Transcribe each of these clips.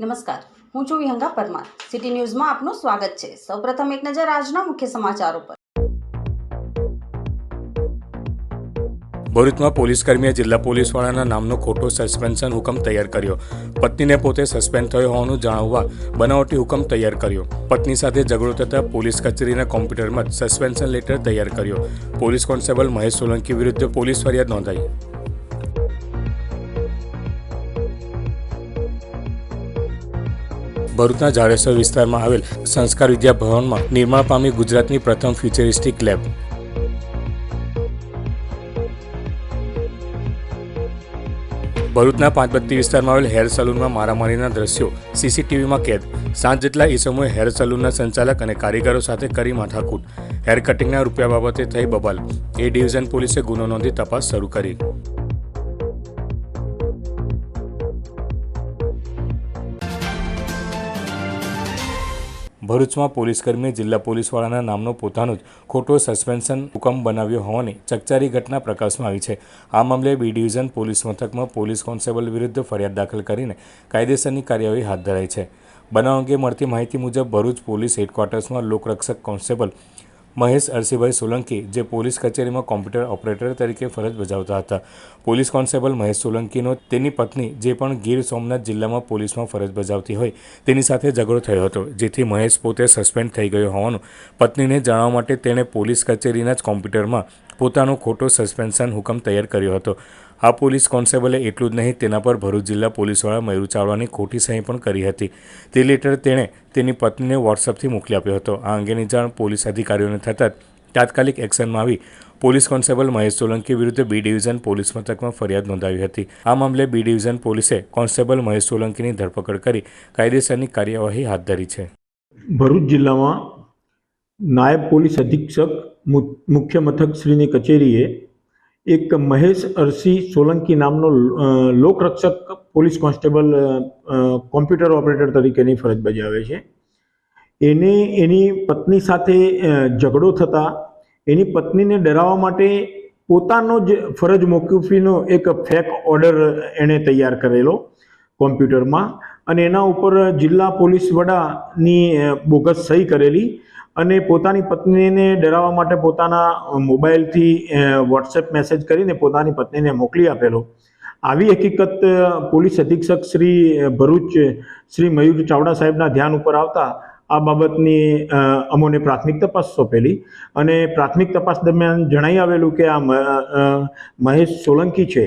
નમસ્કાર. હું છું વિહંગા પરમાર. સિટી ન્યૂઝમાં આપનું સ્વાગત છે. સૌપ્રથમ એક નજર આજના મુખ્ય સમાચારો પર. ભરૂચમાં પોલીસ કર્મીએ જિલ્લા પોલીસ વડાના નામનો ખોટો સસ્પેન્શન હુકમ તૈયાર કર્યો. પત્નીને પોતે સસ્પેન્ડ થયો હોવાનું જણાવવા બનાવટી હુકમ તૈયાર કર્યો. પત્ની સાથે ઝઘડો થતાં પોલીસ કચેરીના કોમ્પ્યુટરમાં સસ્પેન્શન લેટર તૈયાર કર્યો. પોલીસ કોન્સ્ટેબલ મહેશ સોલંકી વિરુદ્ધ પોલીસ ફરિયાદ નોંધાઈ. ભરૂચના જાડેશ્વર વિસ્તારમાં આવેલ સંસ્કાર વિદ્યા ભવનમાં નિર્માણ પામી ગુજરાતની પ્રથમ ફ્યુચરિસ્ટિક લેબ. ભરૂચના પાંચબત્તી વિસ્તારમાં આવેલ હેર સલૂનમાં મારામારીના દ્રશ્યો, સીસીટીવીમાં કેદ. સાંજ જેટલા ઈસમોએ હેર સલૂનના સંચાલક અને કારીગરો સાથે કરી માથાકૂટ. હેર કટિંગના રૂપિયા બાબતે થઈ બબાલ. એ ડિવિઝન પોલીસે ગુનો નોંધી તપાસ શરૂ કરી. ભરૂચમાં પોલીસકર્મીએ જિલ્લા પોલીસવાળાના નામનો પોતાનો જ ખોટો સસ્પેન્શન હુકમ બનાવ્યો હોવાની ચકચારી ઘટના પ્રકાશમાં આવી છે. આ મામલે બી ડિવિઝન પોલીસ મથકમાં પોલીસ કોન્સ્ટેબલ વિરુદ્ધ ફરિયાદ દાખલ કરીને કાયદેસરની કાર્યવાહી હાથ ધરાઈ છે. બનાવ અંગે મળતી માહિતી મુજબ ભરૂચ પોલીસ હેડક્વાર્ટર્સમાં લોકરક્ષક કોન્સ્ટેબલ મહેશ અરસીભાઈ સોલંકી, જે પોલીસ કચેરીમાં કોમ્પ્યુટર ઓપરેટર તરીકે ફરજ બજાવતા હતા. પોલીસ કોન્સ્ટેબલ મહેશ સોલંકીનો તેની પત્ની, જે પણ ગીર સોમનાથ જિલ્લામાં પોલીસમાં ફરજ બજાવતી હોય, તેની સાથે ઝઘડો થયો હતો, જેથી મહેશ પોતે સસ્પેન્ડ થઈ ગયો હોવાનું પત્નીને જાણવા માટે તેણે પોલીસ કચેરીના જ કોમ્પ્યુટરમાં પોતાનો ખોટો સસ્પેન્શન હુકમ તૈયાર કર્યો હતો. આ પોલીસ કોન્સ્ટેબલે એટલું જ નહીં, તેના પર ભરૂચ જિલ્લા પોલીસવાળા મયુર ચાવડાની ખોટી સહી પણ કરી હતી. તે લેટર તેણે તેની પત્નીને વોટ્સઅપથી મોકલી આપ્યો હતો. આ અંગેની જાણ પોલીસ અધિકારીઓને થતાં તાત્કાલિક એક્શનમાં આવી પોલીસ કોન્સ્ટેબલ મહેશ સોલંકી વિરુદ્ધ બી ડિવિઝન પોલીસ મથકમાં ફરિયાદ નોંધાવી હતી. આ મામલે બી ડિવિઝન પોલીસે કોન્સ્ટેબલ મહેશ સોલંકીની ધરપકડ કરી કાયદેસરની કાર્યવાહી હાથ ધરી છે. ભરૂચ જિલ્લામાં નાયબ પોલીસ અધિક્ષક મુખ્ય મથક શ્રીની કચેરીએ એક મહેશ અરસી સોલંકી નામનો લોકરક્ષક પોલીસ કોન્સ્ટેબલ કોમ્પ્યુટર ઓપરેટર તરીકેની ફરજ બજાવે છે. એને, એની પત્ની સાથે ઝઘડો થતાં, એની પત્નીને ડરાવવા માટે પોતાનો જ ફરજ મોકૂફીનો એક ફેક ઓર્ડર એણે તૈયાર કરેલો કોમ્પ્યુટરમાં. અને એના ઉપર જિલ્લા પોલીસ વડાની બોગસ સહી કરેલી અને પોતાની પત્નીને ડરાવવા માટે પોતાના મોબાઈલથી વોટ્સએપ મેસેજ કરીને પોતાની પત્નીને મોકલી આપેલો. આવી હકીકત પોલીસ અધિક્ષક શ્રી ભરૂચ, શ્રી મયુર ચાવડા સાહેબના ધ્યાન ઉપર આવતા આ બાબતની અમોને પ્રાથમિક તપાસ સોંપેલી અને પ્રાથમિક તપાસ દરમિયાન જણાઈ આવેલું કે આ મહેશ સોલંકી છે.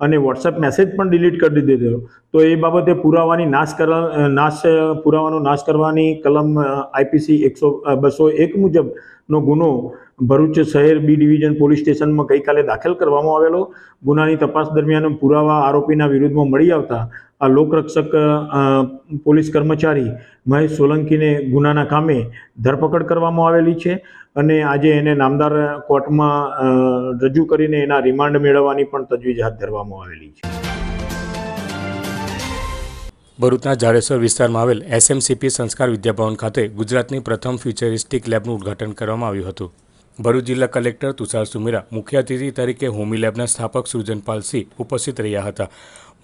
અને વોટ્સએપ મેસેજ પણ ડિલીટ કરી દીધેલો તો એ બાબતે પુરાવાની નાશ કરવા, નાશ, પુરાવાનો નાશ કરવાની કલમ આઈપીસી એકસો બસો એક મુજબનો ગુનો ભરૂચ શહેર બી ડિવિઝન પોલીસ સ્ટેશનમાં ગઈકાલે દાખલ કરવામાં આવેલો. ગુનાની તપાસ દરમિયાન પુરાવા આરોપીના વિરુદ્ધમાં મળી આવતા આ લોકરક્ષક પોલીસ કર્મચારી મહેશ સોલંકીને ગુનાના કામે ધરપકડ કરવામાં આવેલી છે અને આજે એને નામદાર કોર્ટમાં રજૂ કરીને એના રિમાન્ડ મેળવવાની પણ તજવીજ હાથ ધરવામાં આવેલી છે. ભરૂચના જાડેશ્વર વિસ્તારમાં આવેલ એસએમસીપી સંસ્કાર વિદ્યાભવન ખાતે ગુજરાતની પ્રથમ ફ્યુચરિસ્ટિક લેબનું ઉદ્ઘાટન કરવામાં આવ્યું હતું. ભરૂચ જિલ્લા કલેક્ટર તુષાર સુમેરા મુખ્ય અતિથિ તરીકે હોમી લેબના સ્થાપક સૃજનપાલ સિંહ ઉપસ્થિત રહ્યા હતા.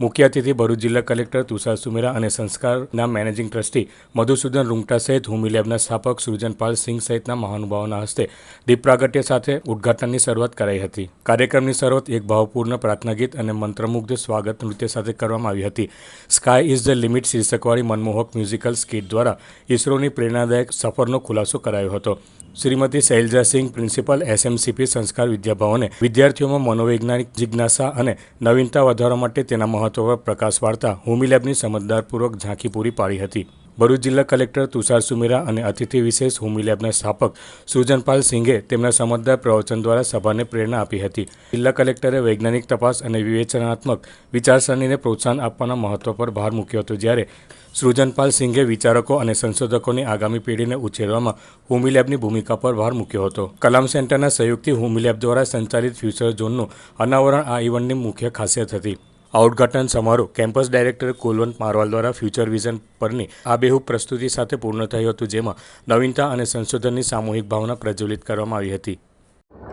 મુખ્ય અતિથિ ભરૂચ જિલ્લા કલેક્ટર તુષાર સુમેરા અને સંસ્કારના મેનેજિંગ ટ્રસ્ટી મધુસૂદન રૂંગટા સહિત હોમી લેબના સ્થાપક સૃજનપાલ સિંહ સહિતના મહાનુભાવોના હસ્તે દીપ પ્રાગટ્ય સાથે ઉદ્ઘાટનની શરૂઆત કરાઈ હતી. કાર્યક્રમની શરૂઆત એક ભાવપૂર્ણ પ્રાર્થના ગીત અને મંત્રમુગ્ધ સ્વાગત નૃત્ય સાથે કરવામાં આવી હતી. સ્કાય ઇઝ ધ લિમિટ શીર્ષકવાળી મનમોહક મ્યુઝિકલ સ્કીટ દ્વારા ઇસરોની પ્રેરણાદાયક સફરનો ખુલાસો કરાયો હતો. શ્રીમતી શૈલજા સિંહ, પ્રિન્સિપલ એસએમસીપી, સંસ્કાર વિદ્યાભવને વિદ્યાર્થીઓમાં મનોવૈજ્ઞાનિક જિજ્ઞાસા અને નવીનતા વધારવા માટે તેના મહત્વ પર પ્રકાશ વાર્તા હોમી લેબની સમજદારપૂર્વક ઝાંખી પૂરી પાડી હતી. ભરૂચ જિલ્લા કલેક્ટર તુષાર સુમેરા અને અતિથિ વિશેષ હોમી લેબના સ્થાપક સુજનપાલ સિંઘે તેમના સમજદાર પ્રવચન દ્વારા સભાને પ્રેરણા આપી હતી. જિલ્લા કલેક્ટરે વૈજ્ઞાનિક તપાસ અને વિવેચનાત્મક વિચારસરણીને પ્રોત્સાહન આપવાના મહત્વ પર ભાર મૂક્યો હતો. જ્યારે સૃજનપાલ સિંઘે વિચારકો અને સંશોધકોની આગામી પેઢીને ઉછેરવામાં હોમીલેબની ભૂમિકા પર ભાર મૂક્યો હતો. કલામ સેન્ટરના સહયોગથી હોમીલેબ દ્વારા સંચાલિત ફ્યુચર ઝોનનું અનાવરણ આ ઇવેન્ટની મુખ્ય ખાસિયત હતી. આ સમારોહ કેમ્પસ ડાયરેક્ટર કુલવંત મારવાલ દ્વારા ફ્યુચર વિઝન પરની આબેહૂબ પ્રસ્તુતિ સાથે પૂર્ણ થયું હતું, જેમાં નવીનતા અને સંશોધનની સામૂહિક ભાવના પ્રજ્વલિત કરવામાં આવી હતી.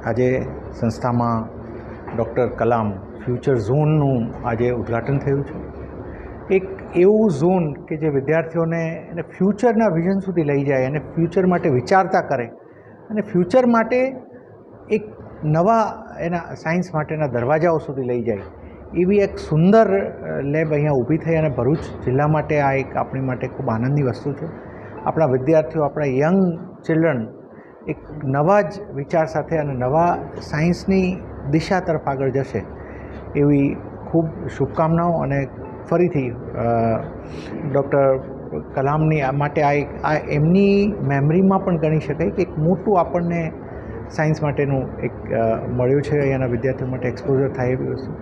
આજે સંસ્થામાં ડૉક્ટર કલામ ફ્યુચર ઝોનનું આજે ઉદ્ઘાટન થયું છે. એક એવું ઝોન કે જે વિદ્યાર્થીઓને એને ફ્યુચરના વિઝન સુધી લઈ જાય અને ફ્યુચર માટે વિચારતા કરે, અને ફ્યુચર માટે એક નવા એના સાયન્સ માટેના દરવાજાઓ સુધી લઈ જાય, એવી એક સુંદર લેબ અહીંયા ઊભી થઈ અને ભરૂચ જિલ્લા માટે આ એક આપણી માટે ખૂબ આનંદની વસ્તુ છે. આપણા વિદ્યાર્થીઓ, આપણા યંગ ચિલ્ડ્રન એક નવા જ વિચાર સાથે અને નવા સાયન્સની દિશા તરફ આગળ જશે, એવી ખૂબ શુભકામનાઓ અને ફરીથી ડૉક્ટર કલામની આ માટે આ એક આ એમની મેમરીમાં પણ ગણી શકાય કે એક મોટું આપણને સાયન્સ માટેનું એક અ, મળ્યું છે અહીંયાના વિદ્યાર્થીઓ માટે એક્સપોઝર થાય એવી વસ્તુ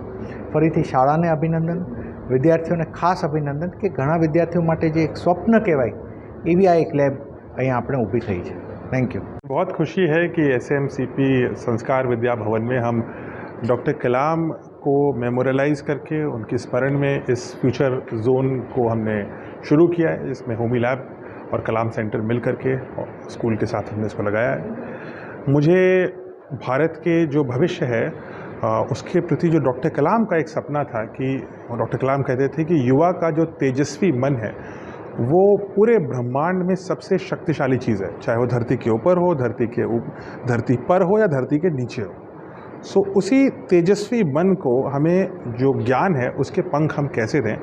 ફરીથી શાળાને અભિનંદન વિદ્યાર્થીઓને ખાસ અભિનંદન કે ઘણા વિદ્યાર્થીઓ માટે જે એક સ્વપ્ન કહેવાય એવી આ એક લેબ અહીંયા આપણે ઊભી થઈ છે થેન્ક યુ बहुत खुशी है कि एस संस्कार विद्या भवन में हम डॉक्टर कलाम को मेमोरलाइज करके उनके स्मरण में इस फ्यूचर जोन को हमने शुरू किया है। इसमें होमी लैब और कलाम सेंटर मिल करके स्कूल के साथ हमने इसको लगाया है। मुझे भारत के जो भविष्य है उसके प्रति जो डॉक्टर कलाम का एक सपना था कि डॉक्टर कलाम कहते थे कि युवा का जो तेजस्वी मन है, वो पूरे ब्रह्मांड में सबसे शक्तिशाली चीज़ है। चाहे वो धरती के ऊपर हो, धरती के धरती पर हो या धरती के नीचे हो। सो उसी तेजस्वी मन को हमें जो ज्ञान है, उसके पंख हम कैसे दें?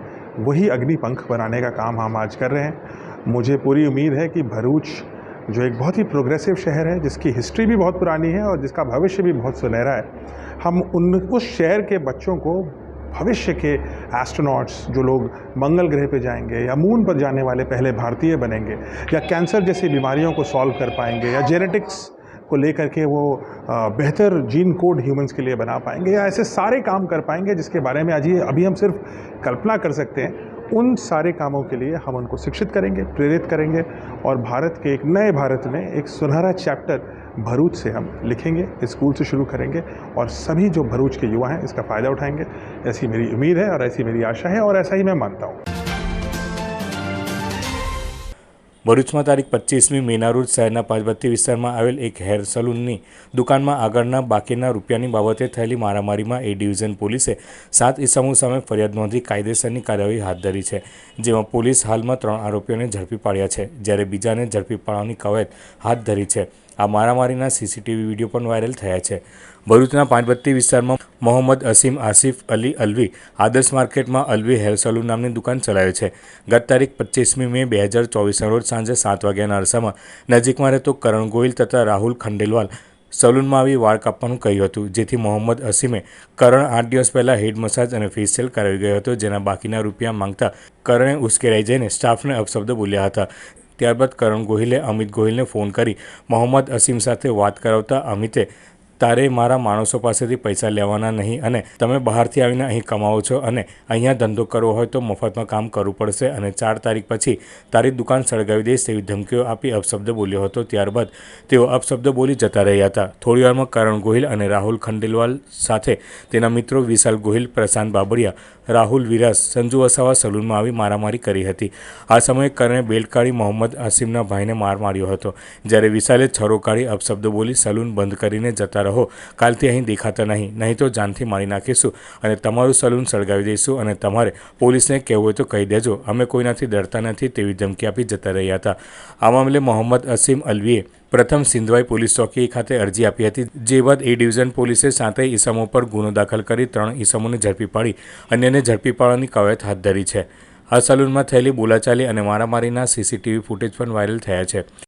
वही अग्नि पंख बनाने का काम हम आज कर रहे हैं। मुझे पूरी उम्मीद है कि भरूच जो एक बहुत ही प्रोग्रेसिव शहर है, जिसकी हिस्ट्री भी बहुत पुरानी है और जिसका भविष्य भी बहुत सुनहरा है, हम उन, उस शहर के बच्चों को भविष्य के एस्ट्रोनॉट्स जो लोग मंगल ग्रह पे जाएँगे या मून पर जाने वाले पहले भारतीय बनेंगे, या कैंसर जैसी बीमारियों को सॉल्व कर पाएँगे, या जेनेटिक्स को लेकर के वो बेहतर जीन कोड ह्यूमंस के लिए बना पाएँगे या ऐसे सारे काम कर पाएँगे जिसके बारे में आज ये अभी हम सिर्फ़ कल्पना कर सकते हैं। उन सारे कामों के लिए हम उनको शिक्षित करेंगे, प्रेरित करेंगे और भारत के एक नए भारत में एक सुनहरा चैप्टर भरूच से हम लिखेंगे, स्कूल से शुरू करेंगे और सभी जो भरूच के युवा हैं इसका फ़ायदा उठाएँगे। ऐसी मेरी उम्मीद है और ऐसी मेरी आशा है और ऐसा ही मैं मानता हूँ। ભરૂચમાં તારીખ પચીસમી મેના શહેરના પાંચબત્તી વિસ્તારમાં આવેલ એક હેર સલૂનની દુકાનમાં આગળના બાકીના રૂપિયાની બાબતે થયેલી મારામારીમાં એ ડિવિઝન પોલીસે સાત ઇસમો સામે ફરિયાદ નોંધી કાયદેસરની કાર્યવાહી હાથ ધરી છે, જેમાં પોલીસ હાલમાં ત્રણ આરોપીઓને ઝડપી પાડ્યા છે, જ્યારે બીજાને ઝડપી પાડવાની કવાયત હાથ ધરી છે. આ મારામારીના સીસીટીવી વીડિયો પણ વાયરલ થયા છે. ભરૂચના પાંચબત્તી વિસ્તારમાં મોહમ્મદ અસીમ આસિફ અલી અલવી આદર્શ માર્કેટમાં અલવી હેર સલૂન નામની દુકાન ચલાવે છે. ગત તારીખ પચીસમી મે બે હજાર ચોવીસના રોજ સાંજે સાત વાગ્યાના અરસામાં નજીકમાં રહેતો કરણ ગોહિલ તથા રાહુલ ખંડેલવાલ સલૂનમાં આવી વાળ કાપવાનું કહ્યું હતું, જેથી મોહમ્મદ અસીમે કરણ આઠ દિવસ પહેલાં હેડ મસાજ અને ફેશિયલ કરાવી ગયો હતો, જેના બાકીના રૂપિયા માંગતા કરણે ઉશ્કેરાઈ જઈને સ્ટાફને અપશબ્દ બોલ્યા હતા. ત્યારબાદ કરણ ગોહિલે અમિત ગોહિલને ફોન કરી મોહમ્મદ અસીમ સાથે વાત કરાવતા અમિતે તારે મારા માણસો પાસેથી પૈસા લેવાના નહીં અને તમે બહારથી આવીને અહીં કમાવો છો અને અહીંયા ધંધો કરવો હોય તો મફતમાં કામ કરવું પડશે અને ચાર તારીખ પછી તારી દુકાન સળગાવી દઈશ તેવી ધમકીઓ આપી અપશબ્દ બોલ્યો હતો. ત્યારબાદ તેઓ અપશબ્દ બોલી જતા રહ્યા હતા. થોડીવારમાં કરણ ગોહિલ અને રાહુલ ખંડેલવાલ સાથે તેના મિત્રો વિશાલ ગોહિલ, પ્રશાંત બાબરિયા, રાહુલ વિરાસ, સંજુ વસાવા સલૂનમાં આવી મારામારી કરી હતી. આ સમયે કરણે બેલ્ટ કાઢી મોહમ્મદ આસિમના ભાઈને માર માર્યો હતો. જ્યારે વિશાલે છરો કાઢી અપશબ્દ બોલી સલૂન બંધ કરીને જતા રહો. કાલથી અહીં દેખાતા નહીં. નહીં તો જાનથી મારી નાખીશું અને તમારું સલૂન સળગાવી દઈશું અને તમારે પોલીસને કહેવું હોય તો કહી દેજો. અમે કોઈનાથી ડરતા નથી તેવી ધમકી આપી જતા રહ્યા હતા. આ મામલે મોહમ્મદ અસીમ અલવીએ પ્રથમ સિંધવાઈ પોલીસ ચોકી ખાતે અરજી આપી હતી, જે બાદ એ ડિવિઝન પોલીસે સાતેય ઈસમો પર ગુનો દાખલ કરી ત્રણ ઈસમોને ઝડપી પાડી, અન્યને ઝડપી પાડવાની કવાયત હાથ ધરી છે. આ સલૂનમાં થયેલી બોલાચાલી અને મારામારીના સીસીટીવી ફૂટેજ પણ વાયરલ થયા છે.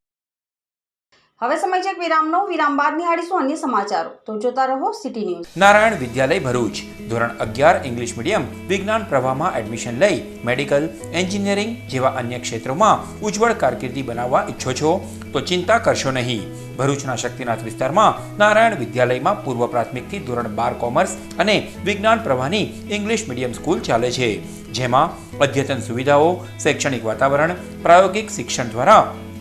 હવે સમય છે વિરામનો. વિરામ બાદ નિહાળીશું અન્ય સમાચારો. તો જોતા રહો સિટી ન્યૂઝ. નારાયણ વિદ્યાલય ભરૂચ. ધોરણ અગિયાર ઇંગ્લિશ મીડિયમ. વિજ્ઞાન પ્રવાહમાં એડમિશન લઈ મેડિકલ એન્જિનિયરિંગ જેવા અન્ય ક્ષેત્રોમાં ઉજ્જવળ કારકિર્દી બનાવવા ઈચ્છો છો? તો ચિંતા કરશો નહીં. ભરૂચના શક્તિનાથ વિસ્તારમાં નારાયણ વિદ્યાલયમાં પૂર્વ પ્રાથમિકથી ધોરણ બાર કોમર્સ અને વિજ્ઞાન પ્રવાહની ઇંગ્લિશ મીડિયમ સ્કૂલ ચાલે છે. જેમાં અદ્યતન સુવિધાઓ, શૈક્ષણિક વાતાવરણ, પ્રાયોગિક શિક્ષણ દ્વારા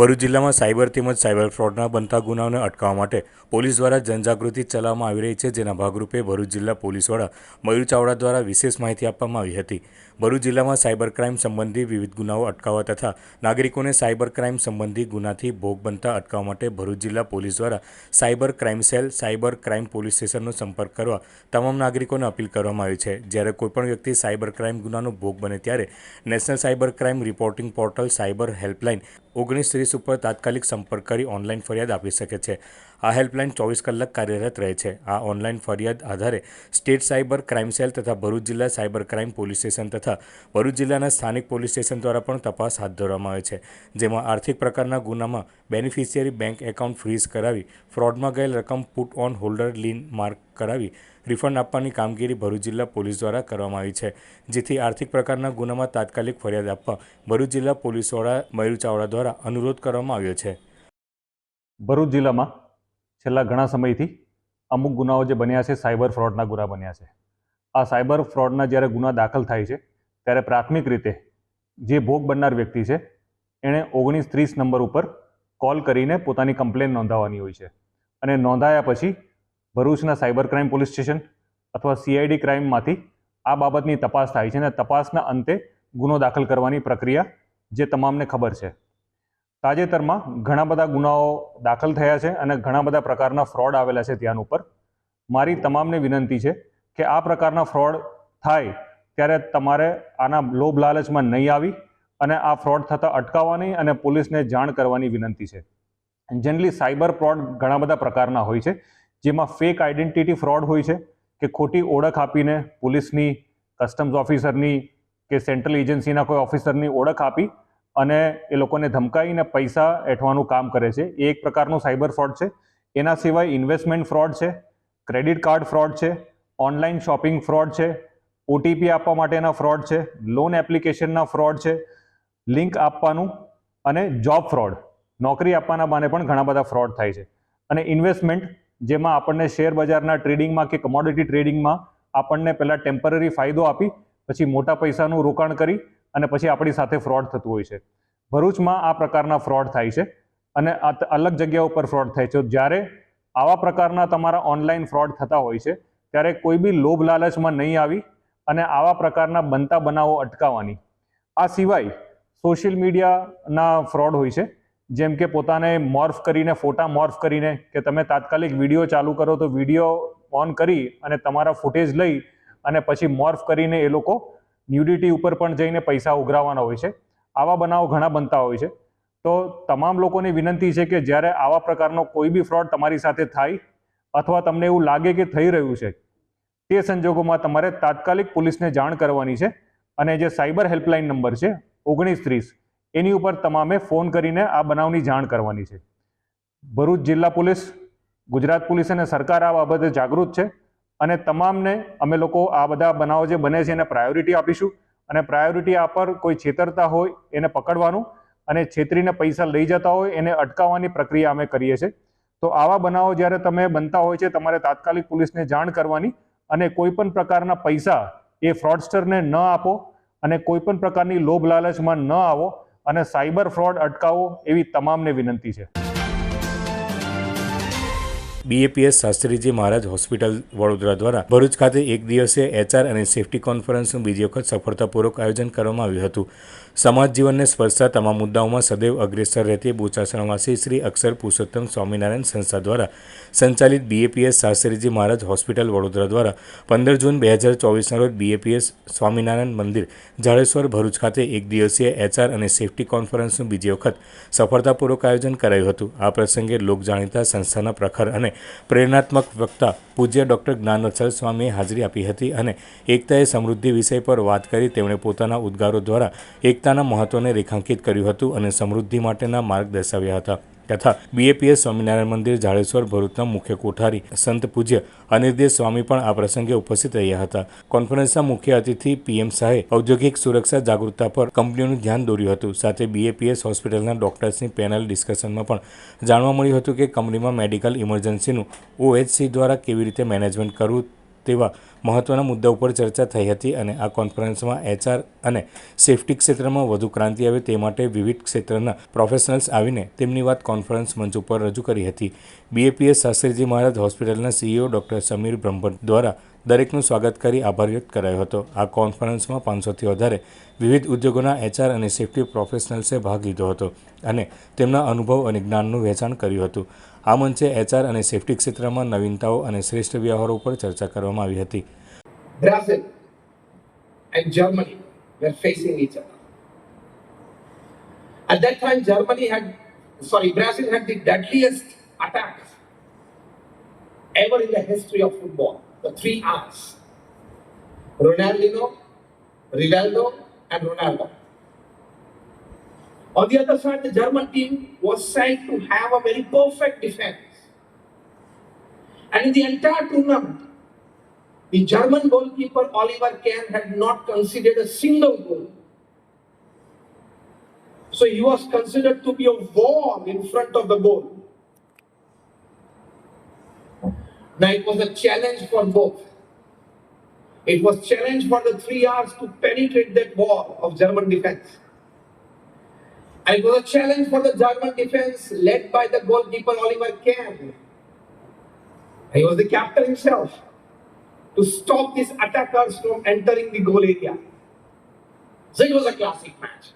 ભરૂચ જિલ્લામાં સાયબર તેમજ સાયબર ફ્રોડના બનતા ગુનાઓને અટકાવવા માટે પોલીસ દ્વારા જનજાગૃતિ ચલાવવામાં આવી રહી છે, જેના ભાગરૂપે ભરૂચ જિલ્લા પોલીસ વડા મયુર ચાવડા દ્વારા વિશેષ માહિતી આપવામાં આવી હતી. ભરૂચ જિલ્લામાં સાયબર ક્રાઇમ સંબંધી વિવિધ ગુનાઓ અટકાવવા તથા નાગરિકોને સાયબર ક્રાઇમ સંબંધી ગુનાથી ભોગ બનતા અટકાવવા માટે ભરૂચ જિલ્લા પોલીસ દ્વારા cyber crime cell, cyber crime police સ્ટેશનનો સંપર્ક કરવા તમામ નાગરિકોને અપીલ કરવામાં આવી છે. જ્યારે કોઈપણ વ્યક્તિ સાયબર ક્રાઇમ ગુનાનો ભોગ બને ત્યારે national cyber crime reporting portal cyber helpline ઓગણીસ ત્રીસ ઉપર તાત્કાલિક સંપર્ક કરી ઓનલાઈન ફરિયાદ આપી શકે છે. આ હેલ્પલાઇન ચોવીસ કલાક કાર્યરત રહે છે. આ ઓનલાઈન ફરિયાદ આધારે સ્ટેટ સાયબર ક્રાઇમ સેલ તથા ભરૂચ જિલ્લા સાયબર ક્રાઇમ પોલીસ સ્ટેશન તથા ભરૂચ જિલ્લાના સ્થાનિક પોલીસ સ્ટેશન દ્વારા પણ તપાસ હાથ ધરવામાં આવે છે. જેમાં આર્થિક પ્રકારના ગુનામાં બેનિફિશિયરી બેંક એકાઉન્ટ ફ્રીઝ કરાવી, ફ્રોડમાં ગયેલ રકમ put on holder lien mark કરાવી, રિફંડ આપવાની કામગીરી ભરૂચ જિલ્લા પોલીસ દ્વારા કરવામાં આવી છે. જેથી આર્થિક પ્રકારના ગુનામાં તાત્કાલિક ફરિયાદ આપવા ભરૂચ જિલ્લા પોલીસ વડા મયુર ચાવડા દ્વારા અનુરોધ કરવામાં આવ્યો છે. ભરૂચ જિલ્લામાં છેલ્લા ઘણા સમયથી અમુક ગુનાઓ જે બન્યા છે, સાયબર ફ્રોડના ગુના બન્યા છે. આ સાયબર ફ્રોડના જ્યારે ગુના દાખલ થાય છે, ત્યારે પ્રાથમિક રીતે જે ભોગ બનનાર વ્યક્તિ છે, એણે ઓગણીસ ત્રીસ નંબર ઉપર કોલ કરીને પોતાની કમ્પ્લેન નોંધાવવાની હોય છે. અને નોંધાયા પછી ભરૂચના સાયબર ક્રાઇમ પોલીસ સ્ટેશન અથવા સીઆઈડી ક્રાઇમમાંથી આ બાબતની તપાસ થાય છે અને તપાસના અંતે ગુનો દાખલ કરવાની પ્રક્રિયા જે તમામને ખબર છે. તાજેતરમાં ઘણા બધા ગુનાઓ દાખલ થયા છે અને ઘણા બધા પ્રકારના ફ્રોડ આવેલા છે ત્યાં ઉપર. મારી તમામને વિનંતી છે કે આ પ્રકારના ફ્રોડ થાય ત્યારે તમારે આના લોભ લાલચમાં નહીં આવી અને આ ફ્રોડ થતાં અટકાવવાની અને પોલીસને જાણ કરવાની વિનંતી છે. જનરલી સાયબર ફ્રોડ ઘણા બધા પ્રકારના હોય છે, જેમાં ફેક આઈડેન્ટિટી ફ્રોડ હોય છે કે ખોટી ઓળખ આપીને પોલીસની કસ્ટમ્સ ઓફિસરની કે સેન્ટ્રલ એજન્સીના કોઈ ઓફિસરની ઓળખ આપી અને એ લોકોને ધમકાવીને પૈસા એઠવાનું કામ કરે છે. એ એક પ્રકારનું સાયબર ફ્રોડ છે. એના સિવાય ઇન્વેસ્ટમેન્ટ ફ્રોડ છે, ક્રેડિટ કાર્ડ ફ્રોડ છે, ઓનલાઈન શોપિંગ ફ્રોડ છે, ઓટીપી આપવા માટેના ફ્રોડ છે, લોન એપ્લિકેશનના ફ્રોડ છે, લિંક આપવાનું અને જોબ ફ્રોડ, નોકરી આપવાના બાને પણ ઘણા બધા ફ્રોડ થાય છે. અને ઇન્વેસ્ટમેન્ટ, જેમાં આપણને શેર બજારના ટ્રેડિંગમાં કે કમોડિટી ટ્રેડિંગમાં આપણને પહેલાં ટેમ્પરરી ફાયદો આપી, પછી મોટા પૈસાનું રોકાણ કરી અને પછી આપણી સાથે ફ્રોડ થતું હોય છે. ભરૂચમાં આ પ્રકારના ફ્રોડ થાય છે અને અલગ જગ્યા ઉપર ફ્રોડ થાય છે. જ્યારે આવા પ્રકારના તમારા ઓનલાઈન ફ્રોડ થતા હોય છે, ત્યારે કોઈ બી લોભ લાલચમાં નહીં આવી અને આવા પ્રકારના બનતા બનાવો અટકાવવાની. આ સિવાય સોશિયલ મીડિયાના ફ્રોડ હોય છે, જેમ કે પોતાને મોર્ફ કરીને ફોટા મોર્ફ કરીને કે તમે તાત્કાલિક વીડિયો ચાલુ કરો તો વીડિયો ઓન કરી અને તમારા ફૂટેજ લઈ અને પછી મોર્ફ કરીને એ લોકો ન્યુડિટી ઉપર પણ જઈને પૈસા ઉઘરાવવાના હોય છે. આવા બનાવો ઘણા બનતા હોય છે. તો તમામ લોકોની વિનંતી છે કે જ્યારે આવા પ્રકારનો કોઈ બી ફ્રોડ તમારી સાથે થાય અથવા તમને એવું લાગે કે થઈ રહ્યું છે, તે સંજોગોમાં તમારે તાત્કાલિક પોલીસને જાણ કરવાની છે અને જે સાયબર હેલ્પલાઇન નંબર છે, ઓગણીસ ત્રીસ, એની ઉપર તમામે ફોન કરીને આ બનાવની જાણ કરવાની છે. ભરૂચ જિલ્લા પોલીસ, ગુજરાત પોલીસ અને સરકાર આ બાબતે જાગૃત છે. અને તમામને અમે લોકો આ બધા બનાવો જે બને છે એને પ્રાયોરિટી આપીશું અને પ્રાયોરિટી આ પર કોઈ છેતરતા હોય એને પકડવાનું અને છેતરીને પૈસા લઈ જતા હોય એને અટકાવવાની પ્રક્રિયા અમે કરીએ છીએ. તો આવા બનાવો જ્યારે તમે બનતા હોય છે તમારે તાત્કાલિક પોલીસને જાણ કરવાની અને કોઈ પણ પ્રકારના પૈસા એ ફ્રોડસ્ટરને ન આપો અને કોઈ પણ પ્રકારની લોભ લાલચમાં ન આવો અને સાયબર ફ્રોડ અટકાવો એવી તમામને વિનંતી છે. બીએપીએસ શાસ્ત્રીજી મહારાજ હોસ્પિટલ વડોદરા દ્વારા ભરૂચ ખાતે એક દિવસીય એચઆર અને સેફટી કોન્ફરન્સનું બીજી વખત સફળતાપૂર્વક આયોજન કરવામાં આવ્યું હતું. સમાજ જીવનને સ્પર્શતા તમામ મુદ્દાઓમાં સદૈવ અગ્રેસર રહેતી બોચાસણવાસી શ્રી અક્ષર પુરુષોત્તમ સ્વામિનારાયણ સંસ્થા દ્વારા સંચાલિત બીએપીએસ શાસ્ત્રીજી મહારાજ હોસ્પિટલ વડોદરા દ્વારા પંદર જૂન બે હજાર ચોવીસના રોજ બીએપીએસ સ્વામિનારાયણ મંદિર, જાડેશ્વર ભરૂચ ખાતે એક દિવસીય એચઆર અને સેફ્ટી કોન્ફરન્સનું બીજી વખત સફળતાપૂર્વક આયોજન કરાયું હતું. આ પ્રસંગે લોકજાણીતા સંસ્થાના પ્રખર અને પ્રેરણાત્મક વક્તા પૂજ્ય ડૉક્ટર જ્ઞાનવત્સલ સ્વામીએ હાજરી આપી હતી અને એકતાએ સમૃદ્ધિ વિષય પર વાત કરી તેમણે પોતાના ઉદ્ગારો દ્વારા એકતાના મહત્વને રેખાંકિત કર્યું હતું અને સમૃદ્ધિ માટેના માર્ગ દર્શાવ્યા હતા. તથા બીએપીએસ સ્વામિનારાયણ મંદિર, જાડેશ્વર ભરૂચના મુખ્ય કોઠારી, સંત પૂજ્ય અનિર્દેશ સ્વામી પણ આ પ્રસંગે ઉપસ્થિત રહ્યા હતા. કોન્ફરન્સના મુખ્ય અતિથિ પીએમ શાહે ઔદ્યોગિક સુરક્ષા જાગૃતતા પર કંપનીઓનું ધ્યાન દોર્યું હતું. સાથે બીએપીએસ હોસ્પિટલના ડોક્ટર્સની પેનલ ડિસ્કશનમાં પણ જાણવા મળ્યું હતું કે કંપનીમાં મેડિકલ ઇમરજન્સીનું ઓએચસી દ્વારા કેવી રીતે મેનેજમેન્ટ કરવું તેવા મહત્ત્વના મુદ્દા ઉપર ચર્ચા થઈ હતી અને આ કોન્ફરન્સમાં એચઆર અને સેફટી ક્ષેત્રમાં વધુ ક્રાંતિ આવે તે માટે વિવિધ ક્ષેત્રના પ્રોફેશનલ્સ આવીને તેમની વાત કોન્ફરન્સ મંચ ઉપર રજૂ કરી હતી. બીએપીએસ શાસ્ત્રીજી મહારાજ હોસ્પિટલના સીઈઓ ડૉક્ટર સમીર બ્રહ્મભટ્ટ દ્વારા દરેકનું સ્વાગત કરી આભાર વ્યક્ત કરાયો હતો. આ કોન્ફરન્સમાં પાંચસોથી વધારે વિવિધ ઉદ્યોગોના એચઆર અને સેફટી પ્રોફેશનલ્સે ભાગ લીધો હતો અને તેમના અનુભવ અને જ્ઞાનનું વહેંચાણ કર્યું હતું. આ મંચે એચઆર અને સેફટી ક્ષેત્રમાં નવીનતાઓ અને શ્રેષ્ઠ વ્યવહારો ઉપર ચર્ચા કરવામાં આવી હતી Brazil and Germany were facing each other. At that time, Germany had, sorry, Brazil had the deadliest attack ever in the history of football. The three R's Ronaldinho, Rivaldo, and Ronaldo. On the other side, the German team was said to have a very perfect defense. And in the entire tournament, the German goalkeeper Oliver Kahn had not conceded a single goal. So he was considered to be a wall in front of the goal. Now it was a challenge for both. It was a challenge for the three R's to penetrate that wall of German defense. And it was a challenge for the German defense led by the goalkeeper Oliver Kahn. He was the captain himself to stop these attackers from entering the goal area. So it was a classic match.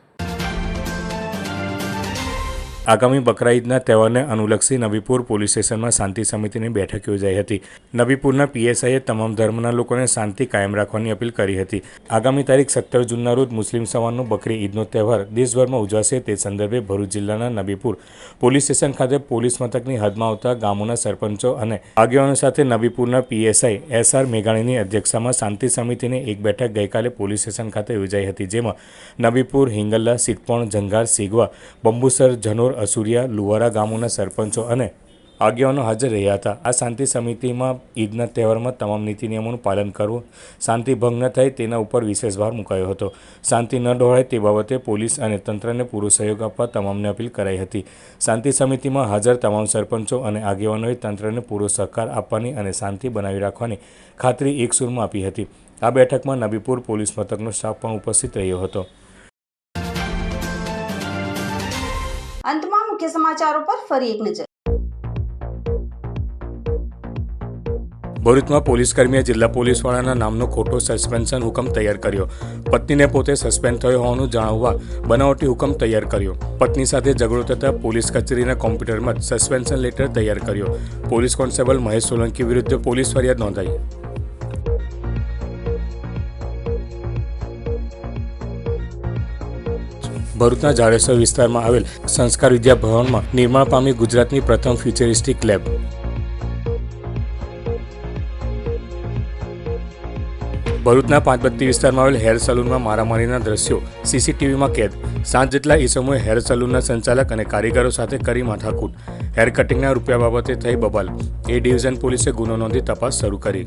આગામી બકરા ઈદના તહેવારને અનુલક્ષી Navipur police સ્ટેશનમાં શાંતિ સમિતિની બેઠક યોજાઈ હતી. નવીપુરના પીએસઆઈએ તમામ ધર્મના લોકોને શાંતિ કાયમ રાખવાની અપીલ કરી હતી. આગામી તારીખ સત્તર જૂનના રોજ મુસ્લિમ સમાજનો બકરી ઈદનો તહેવાર દેશભરમાં ઉજવાશે તે સંદર્ભે ભરૂચ જિલ્લાના નબીપુર પોલીસ સ્ટેશન ખાતે પોલીસ મથકની હદમાં આવતા ગામોના સરપંચો અને આગેવાનો સાથે નબીપુરના પીએસઆઈ એસઆર મેઘાણીની અધ્યક્ષતામાં શાંતિ સમિતિની એક બેઠક ગઈકાલે પોલીસ સ્ટેશન ખાતે યોજાઈ હતી, જેમાં નબીપુર હિંગલ્લા સિટપણ જંગાર સિગવા, બંબુસર, જનોર અસુરિયા, લુવારા ગામોના સરપંચો અને આગેવાનો હાજર રહ્યા હતા. આ શાંતિ સમિતિમાં ઈદના તહેવારમાં તમામ નીતિ નિયમોનું પાલન કરવું, શાંતિ ભંગ ન થાય તેના ઉપર વિશેષ ભાર મુકાયો હતો. શાંતિ ન ડોળાય તે બાબતે પોલીસ અને તંત્રને પૂરો સહયોગ આપવા તમામને અપીલ કરાઈ હતી. શાંતિ સમિતિમાં હાજર તમામ સરપંચો અને આગેવાનોએ તંત્રને પૂરો સહકાર આપવાની અને શાંતિ બનાવી રાખવાની ખાતરી એકસૂરમાં આપી હતી. આ બેઠકમાં નબીપુર પોલીસ મથકનો સ્ટાફ પણ ઉપસ્થિત રહ્યો હતો. મુખ્ય સમાચારો પર ફરી એક નજર. ભરૂચમાં પોલીસકર્મીએ જિલ્લા પોલીસવાળાના નામનો ખોટો સસ્પેન્શન હુકમ તૈયાર કર્યો. પત્નીને પોતે સસ્પેન્ડ થયો હોવાનું જાણવવા બનાવટી હુકમ તૈયાર કર્યો. પત્ની સાથે ઝઘડો થતાં પોલીસ કચેરીના કોમ્પ્યુટરમાં સસ્પેન્શન લેટર તૈયાર કર્યો. પોલીસ કોન્સ્ટેબલ મહેશ સોલંકી વિરુદ્ધ પોલીસ ફરિયાદ નોંધાઈ. ભરૂચના જાડેશ્વર વિસ્તારમાં આવેલ સંસ્કાર વિદ્યા ભવનમાં નિર્માણ પામી ગુજરાતની પ્રથમ ફ્યુચરિસ્ટિક લેબ. ભરૂચના પાંચબત્તી વિસ્તારમાં આવેલ હેર સલૂનમાં મારામારીના દ્રશ્યો, સીસીટીવીમાં કેદ. સાત જેટલા ઈસમોએ હેર સલૂનના સંચાલક અને કારીગરો સાથે કરી માથાકૂટ. હેર કટિંગના રૂપિયા બાબતે થઈ બબાલ. એ ડિવિઝન પોલીસે ગુનો નોંધી તપાસ શરૂ કરી.